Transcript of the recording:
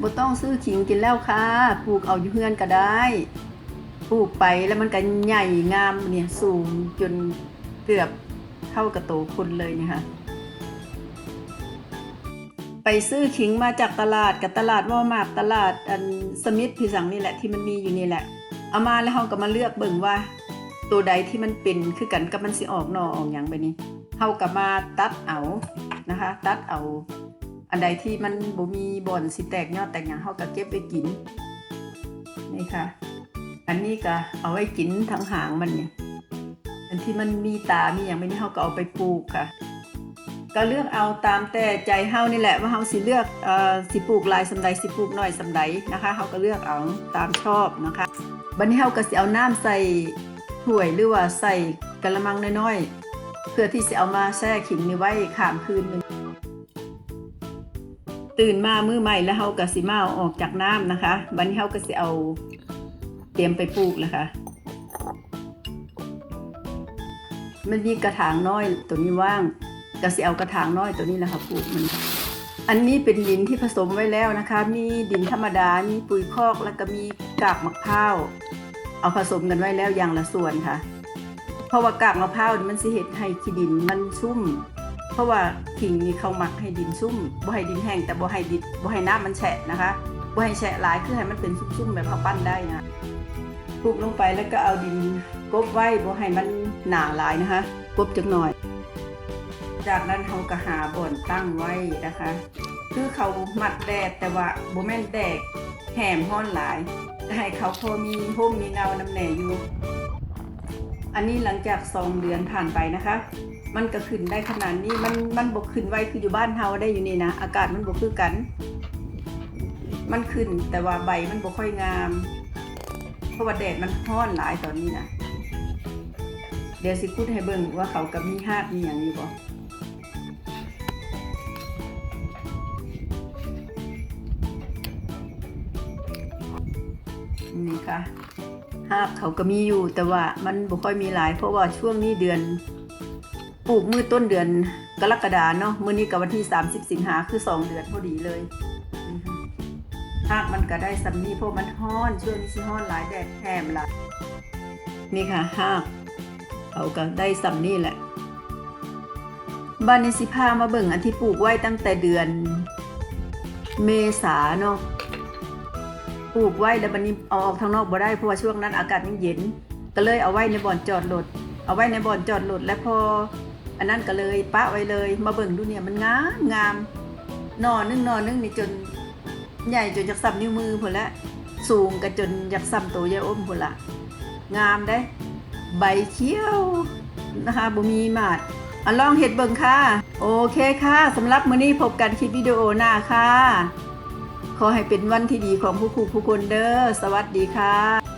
บ่ต้องซื้อขิงกินแล้วค่ะ ปลูกเอาอยู่เฮือนก็ได้ ปลูกไปแล้วมันก็ใหญ่งามเนี่ยสูงจนเกือบเท่ากับโตคนเลยเนี่ยค่ะไปซื้อขิงมาจากตลาดกับตลาดวอมาร์ตลาดอันสมิธพิสังนี่แหละที่มันมีอยู่นี่แหละ เอามาแล้วเฮาก็มาเลือกเบิ่งว่า ตัวใดที่มันเป็นคือกันกับมันสิออกหนอออกหยังไปนี่เฮาก็มาตัดเอานะคะ ตัดเอา อันใดที่มันบ่มีบ่อนสิแตกยอดแตกหยังเฮาก็เก็บไว้กิน นี่ค่ะ อันนี้ก็เอาไว้กินทั้งหางมันเนี่ยอันที่มันมีตา มีอย่างไม่นี่เฮาก็เอาไปปลูกค่ะ ก็เลือกเอาตามแต่ใจเฮานี่แหละว่าเฮาสิเลือกเอ่อสิปลูกลายสำใดสิปลูกน้อยสำใดนะคะเฮาก็เลือกเอาตามชอบนะคะบัดนี้เฮาก็สิเอาน้ำใส่ถ้วยหรือว่าใส่กะละมังน้อยๆเพื่อที่สิเอามาแช่ขิงนี่ไว้ข้ามคืนนึง ตื่นมามือใหม่แล้วเฮาก็สิมาออกจากน้ำนะคะ บัดนี้เฮาก็สิเอาเตรียมไปปลูกแล้วค่ะมันมีกระถางน้อยตัวนี้ว่างก็สิเอากระถางน้อยตัวนี้แหละค่ะปลูกมัน อันนี้เป็นดินที่ผสมไว้แล้วนะคะ มีดินธรรมดา มีปุ๋ยคอก แล้วก็มีกากมะพร้าว เอาผสมกันไว้แล้วอย่างละส่วนค่ะ เพราะว่ากากมะพร้าวมันสิเฮ็ดให้ขี้ดินมันชุ่ม เพราะว่าขิงนี่เขามักให้ดินชุ่มบ่ให้ดินแห้งแต่บ่ให้ดินบ่ให้น้ำมันแฉะนะคะบ่ให้แฉะหลายคือให้มันเป็นชุ่มๆแบบเขาปั้นได้นะปลูกลงไปแล้วก็เอาดินกบไว้บ่ให้มันหนาหลายนะคะกบจักหน่อย จากนั้นเขาก็หาบ่อนตั้งไว้นะคะ คือเขามัดแดดแต่ว่าบ่แม่นแดดแหมห้อนหลายจะให้เขาพอมีห่มมีเงาน้ำแหน่อยู่ อันนี้หลังจากสองเดือนผ่านไปนะคะ มันก็ขึ้นได้ขนาดนี้มันมันบกขึ้นไวคืออยู่บ้านเฮาได้อยู่นี่นะอากาศมันบกคือกัน มันขึ้นแต่ว่าใบมันบ่ค่อยงาม เพราะว่าแดดมันร้อนหลายตอนนี้นะเดี๋ยวสิพูดให้เบิ่งว่าเขากับมีหากมีอย่างอยู่บ่นี่ค่ะ หากเขาก็มีอยู่ แต่ว่ามันบ่ค่อยมีหลาย เพราะว่าช่วงนี้เดือนปลูกมือต้นเดือนกรกฎาเนาะมื้อนี้กับวันที่ 30 สิงหาคือ 2 เดือนพอดีเลยหากมันก็ได้สำนีเพราะมันฮ้อนช่วงนี้สิฮ้อนหลายแดดแถมละนี่ค่ะหากเขาก็ได้สำนี่แหละบ้านิสิพามาเบิ่งอันที่ปลูกไว้ตั้งแต่เดือน เมษาเนาะ ปลูกไว้แล้วบัดนี้เอาออกทางนอกบ่ได้เพราะว่าช่วงนั้นอากาศมันเย็น ก็เลยเอาไว้ในบ่อนจอดรถเอาไว้ในบ่อนจอดรถแล้วพอ อันนั้นก็เลยปะไว้เลย มาเบิ่งดูเนี่ยมันงามงามนอนนึงนอนึงนี่จนใหญ่จนจากสับนิ้วมือพุ่นละสูงก็จนจากสับตัวยายอ้มพุ่นละงามได้ ใบเขียวนะคะบ่มีหมาดอลองเห็ดเบิ่งค่ะ โอเคค่ะสำหรับมื้อนี้พบกันคลิปวิดีโอหน้าค่ะ ขอให้เป็นวันที่ดีของผู้ครูผู้คนเด้อ สวัสดีค่ะ